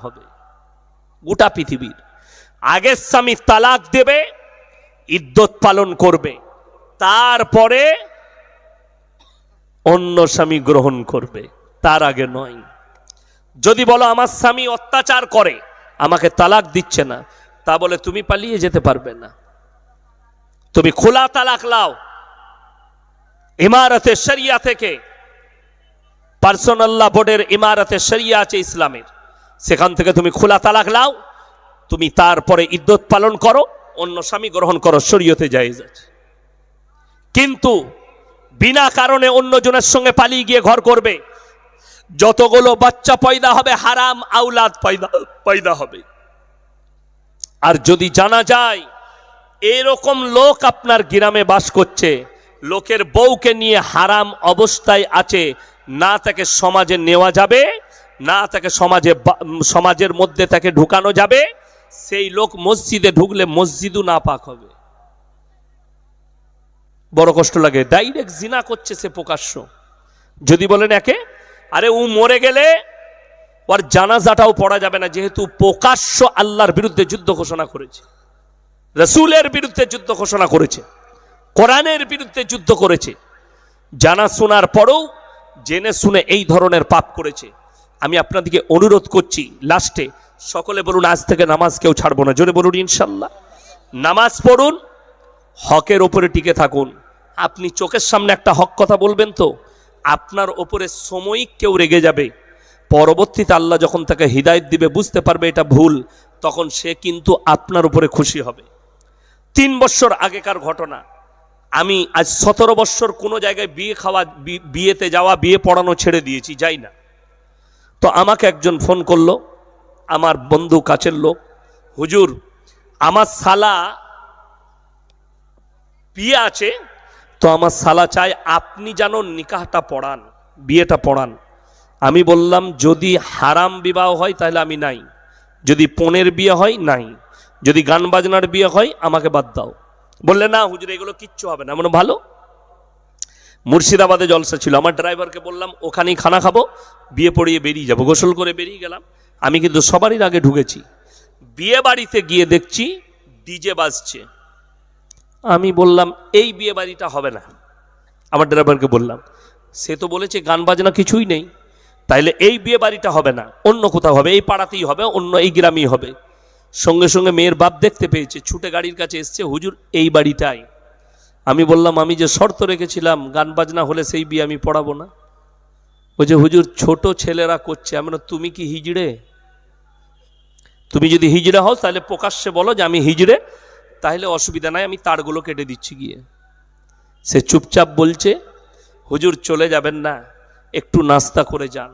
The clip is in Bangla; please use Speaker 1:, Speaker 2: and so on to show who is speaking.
Speaker 1: হবে। গোটা পৃথিবীর। আগের স্বামী তালাক দেবে ইদ্যত পালন করবে। তারপরে অন্য স্বামী গ্রহণ করবে। তার আগে নয়। যদি বলো, আমার স্বামী অত্যাচার করে, আমাকে তালাক দিচ্ছে না তা বলে, তুমি পালিয়ে যেতে পারবে না। তুমি খোলা তালাক লাও। ইমারতে শরিয়া থেকে পার্সোনাল্লাহ বোর্ডের ইমারতে শরিয়া আছে ইসলামের। সেখান থেকে তুমি খোলা তালাক লাও তুমি তারপরে ইদ্যত পালন করো, অন্য স্বামী গ্রহণ করো, শরীয়তে আছে। কিন্তু বিনা কারণে অন্যজনের সঙ্গে পালিয়ে গিয়ে ঘর করবে, যতগুলো বাচ্চা পয়দা হবে, হারাম আউলাদ পয়দা পয়দা হবে। আর যদি জানা যায়, এরকম লোক আপনার গ্রামে বাস করছে, লোকের বউকে নিয়ে হারাম অবস্থায় আছে, না তাকে সমাজে নেওয়া যাবে না তাকে সমাজে সমাজের মধ্যে তাকে ঢুকানো যাবে, সেই লোক মসজিদে ঢুকলে মসজিদও না পাক হবে। বড় কষ্ট লাগে ডাইরেক্ট জিনা করছে সে প্রকাশ্য। যদি বলেন একে, আরে ও মরে গেলে ওর জানাজাটাও পড়া যাবে না, যেহেতু প্রকাশ্য আল্লাহর বিরুদ্ধে যুদ্ধ ঘোষণা করেছে, রসুলের বিরুদ্ধে যুদ্ধ ঘোষণা করেছে, কোরআনের বিরুদ্ধে যুদ্ধ করেছে। জানা শোনার পরেও জেনে শুনে এই ধরনের পাপ করেছে। আমি আপনাদেরকে অনুরোধ করছি, লাস্টে সকলে বলুন, আজ থেকে নামাজ কেউ ছাড়বো না। জোরে বলুন, ইনশাল্লাহ। নামাজ পড়ুন, হকের ওপরে টিকে থাকুন। আপনি চোখের সামনে একটা হক কথা বলবেন তো, আপনার ওপরে সময়িক কেউ রেগে যাবে। পরবর্তীতে আল্লাহ যখন তাকে হৃদায়ত দিবে, বুঝতে পারবে এটা ভুল, তখন সে কিন্তু আপনার উপরে খুশি হবে। তিন বছর আগেকার ঘটনা। আমি আজ সতেরো বছর কোনো জায়গায় বিয়ে খাওয়া বিয়েতে যাওয়া, বিয়ে পড়ানো ছেড়ে দিয়েছি, যাই না। তো আমাকে একজন ফোন করল, আমার বন্ধু কাছের লোক, হুজুর, আমার সালা বিয়ে আছে, তো আমার সালা চায় আপনি যেন নিকাহটা পড়ান, বিয়েটা পড়ান। আমি বললাম, যদি হারাম বিবাহ হয় তাহলে আমি নাই, যদি পনেরো বিয়ে হয় নাই, যদি গান বাজনার বিয়ে হয় আমাকে বাদ দাও। বললে, না হুজুর, এগুলো কিচ্ছু হবে না মানে ভালো? মুর্শিদাবাদে জলসা ছিল। আমার ড্রাইভারকে বললাম, ওখানেই খানা খাব, বিয়ে পড়িয়ে বেরিয়ে যাব। গোসল করে বেরিয়ে গেলাম। আমি কিন্তু সবারই আগে ঢুকেছি। বিয়ে বাড়িতে গিয়ে দেখছি ডিজে বাজছে। আমি বললাম, এই বিয়ে বাড়িটা হবে না। আমার ড্রাইভারকে বললাম, সে তো বলেছে গান বাজনা কিছুই নেই। তাইলে এই বিয়ে বাড়িটা হবে না। অন্য কোথাও হবে, এই পাড়াতেই হবে, অন্য এই গ্রামেই হবে। সঙ্গে সঙ্গে মেয়ের বাপ দেখতে পেয়েছে। ছুটে গাড়ির কাছে এসছে, হুজুর, এই বাড়িটাই। আমি বললাম, আমি যে শর্ত রেখেছিলাম, গান বাজনা হলে সেই বিয়ে আমি পড়াবো না। ওই যে হুজুর, ছোট ছেলেরা করছে। আমি তুমি কি হিজড়ে? তুমি যদি হিজড়ে হও, তাহলে প্রকাশ্যে বলো যে আমি হিজড়ে। তাহলে অসুবিধা নাই, আমি তারগুলো কেটে দিচ্ছি গিয়ে। সে চুপচাপ বলছে, হুজুর, চলে যাবেন না, একটু নাস্তা করে যান।